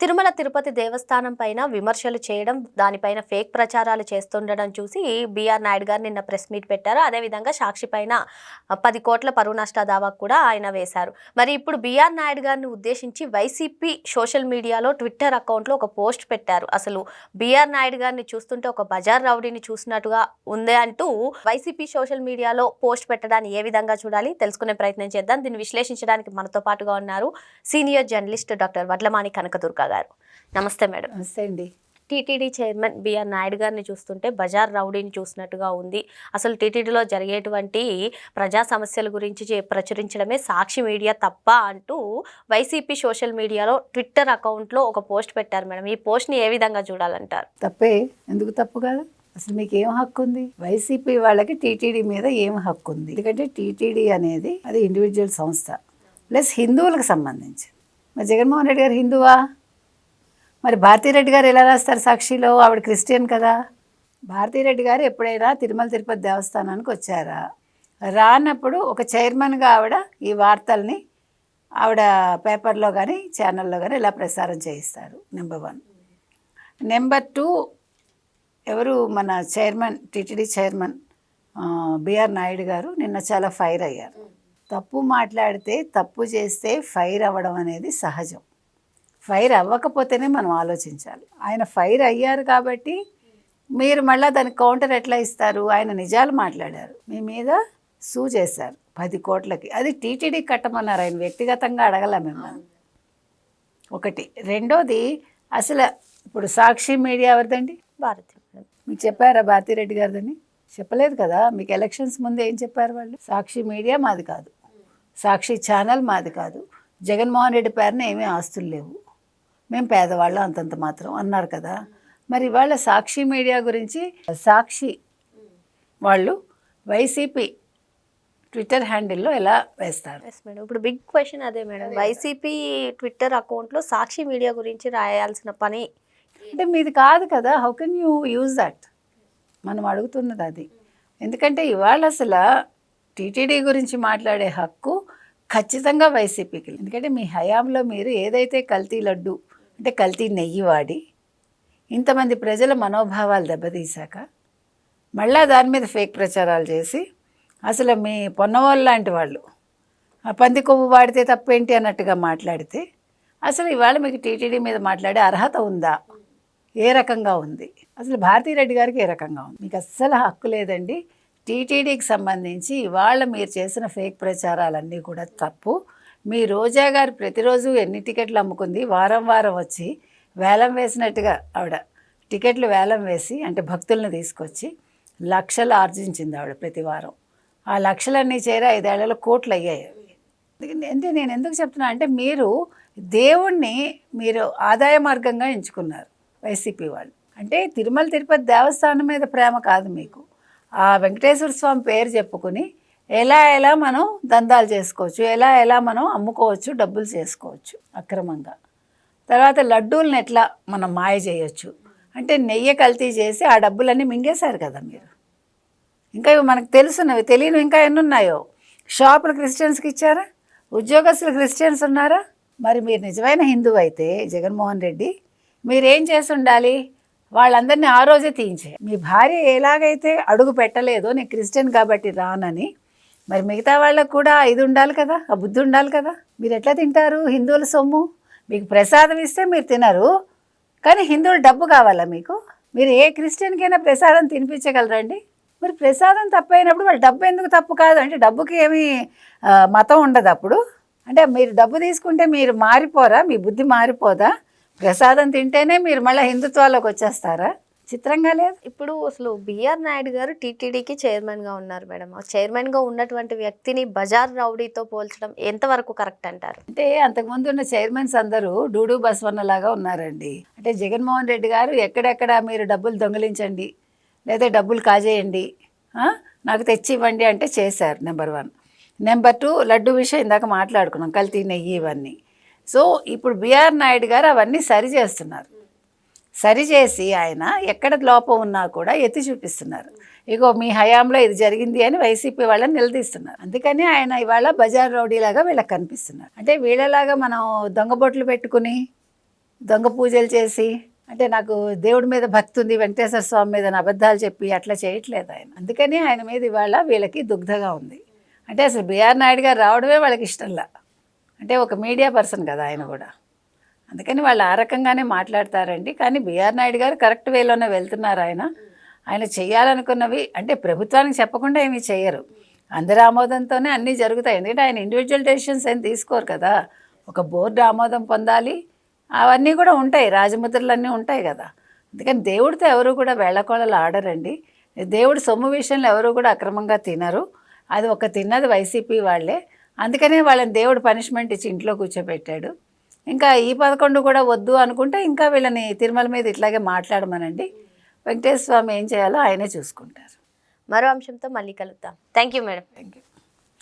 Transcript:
Tirumala Tirupati Devasthanam పైన విమర్శలు చేయడం దానిపైన ఫేక్ ప్రచారాలు చేస్తుండడం చూసి బీఆర్ నాయుడు గారు నిన్న ప్రెస్ మీట్ పెట్టారు. అదేవిధంగా సాక్షి పైన పది కోట్ల పరువు నష్ట దావా కూడా ఆయన వేశారు. మరి ఇప్పుడు బీఆర్ నాయుడు గారిని ఉద్దేశించి వైసీపీ సోషల్ మీడియాలో ట్విట్టర్ అకౌంట్లో ఒక పోస్ట్ పెట్టారు. అసలు బీఆర్ నాయుడు గారిని చూస్తుంటే ఒక బజార్ రౌడీని చూసినట్టుగా ఉంది అంటూ వైసీపీ సోషల్ మీడియాలో పోస్ట్ పెట్టడాన్ని ఏ విధంగా చూడాలి తెలుసుకునే ప్రయత్నం చేద్దాం. దీన్ని విశ్లేషించడానికి మనతో పాటుగా ఉన్నారు senior journalist doctor Vadlamani Kanakadurga. గారు. నమస్తే మేడం. నమస్తే అండి. టీటీడీ చైర్మన్ బిఆర్ నాయుడు గారిని చూస్తుంటే బజార్ రౌడీని చూసినట్టుగా ఉంది. అసలు టీటీడీలో జరిగేటువంటి ప్రజా సమస్యల గురించి చే- ప్రచురించడమే సాక్షి మీడియా తప్ప అంటూ వైసీపీ సోషల్ మీడియాలో ట్విట్టర్ అకౌంట్లో ఒక పోస్ట్ పెట్టారు మేడం. ఈ పోస్ట్ని ఏ విధంగా చూడాలంటారు? తప్పే. ఎందుకు తప్పు కాదు? అసలు మీకు ఏం హక్కు ఉంది? వైసీపీ వాళ్ళకి టీటీడీ మీద ఏం హక్కు ఉంది? ఎందుకంటే టీటీడీ అనేది అది ఇండివిజువల్ సంస్థ. ప్లస్ హిందువులకు సంబంధించి మరి జగన్మోహన్ రెడ్డి గారు హిందువా? మరి భారతీరెడ్డి గారు ఎలా రాస్తారు సాక్షిలో? ఆవిడ క్రిస్టియన్ కదా. భారతీరెడ్డి గారు ఎప్పుడైనా తిరుమల తిరుపతి దేవస్థానానికి వచ్చారా? రానప్పుడు ఒక చైర్మన్గా ఆవిడ ఈ వార్తల్ని ఆవిడ పేపర్లో కానీ ఛానల్లో కానీ ఇలా ప్రసారం చేయిస్తారు? Number one. నెంబర్ టూ ఎవరు మన chairman TTD chairman BR Naidu గారు నిన్న చాలా ఫైర్ అయ్యారు. తప్పు మాట్లాడితే తప్పు చేస్తే ఫైర్ అవ్వడం అనేది సహజం. ఫైర్ అవ్వకపోతేనే మనం ఆలోచించాలి. ఆయన ఫైర్ అయ్యారు కాబట్టి మీరు మళ్ళీ దానికి కౌంటర్ ఎట్లా ఇస్తారు? ఆయన నిజాలు మాట్లాడారు. మీ మీద సూ చేశారు పది కోట్లకి. అది టీటీడీ కట్టమన్నారు ఆయన. వ్యక్తిగతంగా అడగల మిమ్మల్ని. ఒకటి. రెండోది అసలు ఇప్పుడు సాక్షి మీడియా ఎవరిదండి? భారతి మీకు చెప్పారా భారతిరెడ్డి గారిదని? చెప్పలేదు కదా. మీకు ఎలక్షన్స్ ముందు ఏం చెప్పారు వాళ్ళు? సాక్షి మీడియా మాది కాదు. సాక్షి ఛానల్ మాది కాదు. జగన్మోహన్ రెడ్డి పేరున ఏమీ ఆస్తులు లేవు. మేము పేదవాళ్ళం అంతంత మాత్రం అన్నారు కదా. మరి ఇవాళ సాక్షి మీడియా గురించి సాక్షి వాళ్ళు వైసీపీ ట్విట్టర్ హ్యాండిల్లో ఎలా వేస్తారు? ఎస్ మేడం ఇప్పుడు బిగ్ క్వశ్చన్ అదే మేడం వైసీపీ ట్విట్టర్ అకౌంట్లో సాక్షి మీడియా గురించి రాయాల్సిన పని అంటే మీది కాదు కదా. How can you use that మనం అడుగుతున్నది అది. ఎందుకంటే ఇవాళ అసలు టీటీడీ గురించి మాట్లాడే హక్కు ఖచ్చితంగా వైసీపీకి. ఎందుకంటే మీ హయాంలో మీరు ఏదైతే కల్తీ లడ్డు అంటే కల్తీ నెయ్యి వాడి ఇంతమంది ప్రజల మనోభావాలు దెబ్బతీశాక మళ్ళా దాని మీద ఫేక్ ప్రచారాలు చేసి అసలు మీ పొన్నవాళ్ళు లాంటి వాళ్ళు ఆ పంది కొవ్వు వాడితే తప్పేంటి అన్నట్టుగా మాట్లాడితే అసలు ఇవాళ మీకు టీటీడీ మీద మాట్లాడే అర్హత ఉందా? ఏ రకంగా ఉంది? అసలు భారతీరెడ్డి గారికి ఏ రకంగా ఉంది? మీకు అస్సలు హక్కు లేదండి. టీటీడీకి సంబంధించి ఇవాళ మీరు చేసిన ఫేక్ ప్రచారాలన్నీ కూడా తప్పు. మీ రోజా గారు ప్రతిరోజు ఎన్ని టికెట్లు అమ్ముకుంది? వారం వారం వచ్చి వేలం వేసినట్టుగా ఆవిడ. టికెట్లు వేలం వేసి అంటే భక్తుల్ని తీసుకొచ్చి లక్షలు ఆర్జించింది ఆవిడ ప్రతి వారం. ఆ లక్షలన్నీ చేరి ఐదేళ్ళలో కోట్లు అయ్యాయి. అంటే నేను ఎందుకు చెప్తున్నా అంటే మీరు దేవుణ్ణి మీరు ఆదాయ మార్గంగా ఎంచుకున్నారు వైసీపీ వాళ్ళు. అంటే తిరుమల తిరుపతి దేవస్థానం మీద ప్రేమ కాదు మీకు. ఆ వెంకటేశ్వర స్వామి పేరు చెప్పుకుని ఎలా ఎలా మనం దందాలు చేసుకోవచ్చు ఎలా ఎలా మనం అమ్ముకోవచ్చు డబ్బులు చేసుకోవచ్చు అక్రమంగా. తర్వాత లడ్డూలను ఎట్లా మనం మాయ చేయొచ్చు? అంటే నెయ్యి కల్తీ చేసి ఆ డబ్బులన్నీ మింగేశారు కదా మీరు. ఇంకా ఇవి మనకు తెలుసున్నవి తెలియనివి ఇంకా ఎన్ని ఉన్నాయో? షాపులు క్రిస్టియన్స్కి ఇచ్చారా? ఉద్యోగస్తులు క్రిస్టియన్స్ ఉన్నారా? మరి మీరు నిజమైన హిందువు అయితే జగన్మోహన్ రెడ్డి మీరేం చేసి ఉండాలి వాళ్ళందరినీ ఆ రోజే తీయించే. మీ భార్య ఎలాగైతే అడుగు పెట్టలేదో నేను క్రిస్టియన్ కాబట్టి రానని మరి మిగతా వాళ్ళకు కూడా ఇది ఉండాలి కదా ఆ బుద్ధి ఉండాలి కదా. మీరు ఎట్లా తింటారు? హిందువుల సొమ్ము? మీకు ప్రసాదం ఇస్తే మీరు తినరు. కానీ హిందువులు డబ్బు కావాలా మీకు? మీరు ఏ క్రిస్టియన్కైనా ప్రసాదం తినిపించగలరండి? మరి ప్రసాదం తప్పైనప్పుడు వాళ్ళు డబ్బు ఎందుకు తప్పు కాదు? అంటే డబ్బుకి ఏమీ మతం ఉండదు అప్పుడు. అంటే మీరు డబ్బు తీసుకుంటే మీరు మారిపోరా? మీ బుద్ధి మారిపోదా? ప్రసాదం తింటేనే మీరు మళ్ళీ హిందుత్వాలోకి వచ్చేస్తారా? చిత్రంగా లేదు. ఇప్పుడు అసలు బిఆర్ నాయుడు గారు టీటీడీకి చైర్మన్గా ఉన్నారు మేడం. ఆ ఉన్నటువంటి వ్యక్తిని బజార్ రౌడీతో పోల్చడం ఎంతవరకు కరెక్ట్ అంటారు? అంటే అంతకుముందు ఉన్న చైర్మన్స్ అందరూ డూడు బస్వన్న లాగా ఉన్నారండి. అంటే జగన్మోహన్ రెడ్డి గారు ఎక్కడెక్కడ మీరు డబ్బులు దొంగిలించండి లేదా డబ్బులు కాజేయండి నాకు తెచ్చి ఇవ్వండి అంటే చేశారు number one. Number two laddu విషయం ఇందాక మాట్లాడుకున్నాం కల్తీ నెయ్యి ఇవన్నీ. సో ఇప్పుడు బిఆర్ నాయుడు గారు అవన్నీ సరి చేస్తున్నారు. సరిచేసి ఆయన ఎక్కడ లోపం ఉన్నా కూడా ఎత్తి చూపిస్తున్నారు. ఇగో మీ హయాంలో ఇది జరిగింది అని వైసీపీ వాళ్ళని నిలదీస్తున్నారు. అందుకని ఆయన ఇవాళ బజార్ రౌడీలాగా వీళ్ళకి కనిపిస్తున్నారు. అంటే వీళ్ళలాగా మనం దొంగబొట్లు పెట్టుకుని దొంగ పూజలు చేసి అంటే నాకు దేవుడి మీద భక్తి ఉంది వెంకటేశ్వర స్వామి మీద అబద్ధాలు చెప్పి అట్లా చేయట్లేదు ఆయన. అందుకని ఆయన మీద ఇవాళ వీళ్ళకి దుగ్ధగా ఉంది. అంటే అసలు బీఆర్ నాయుడు గారు రావడమే వాళ్ళకి ఇష్టంలా. అంటే ఒక మీడియా పర్సన్ కదా ఆయన కూడా. అందుకని వాళ్ళు ఆ రకంగానే మాట్లాడతారండి. కానీ బీఆర్ నాయుడు గారు కరెక్ట్ వేలోనే వెళ్తున్నారు ఆయన. ఆయన చేయాలనుకున్నవి అంటే ప్రభుత్వానికి చెప్పకుండా ఏమీ చేయరు. అందరి ఆమోదంతోనే అన్నీ జరుగుతాయి. ఎందుకంటే ఆయన ఇండివిజువల్ డెసిషన్స్ ఏం తీసుకోరు కదా. ఒక బోర్డు ఆమోదం పొందాలి. అవన్నీ కూడా ఉంటాయి. రాజముద్రలు అన్నీ ఉంటాయి కదా. అందుకని దేవుడితో ఎవరు కూడా వేళకోళలు ఆడరండి. దేవుడు సొమ్ము విషయంలో ఎవరు కూడా అక్రమంగా తినరు. అది ఒక తిన్నది వైసీపీ వాళ్ళే. అందుకనే వాళ్ళని దేవుడు పనిష్మెంట్ ఇచ్చి ఇంట్లో కూర్చోబెట్టాడు. ఇంకా ఈ పదకొండు కూడా వద్దు అనుకుంటే ఇంకా వీళ్ళని తిరుమల మీద ఇట్లాగే మాట్లాడమనండి. వెంకటేశ్వర స్వామి ఏం చేయాలో ఆయనే చూసుకుంటారు. మరో అంశంతో మళ్ళీ కలుద్దాం. Thank you madam thank you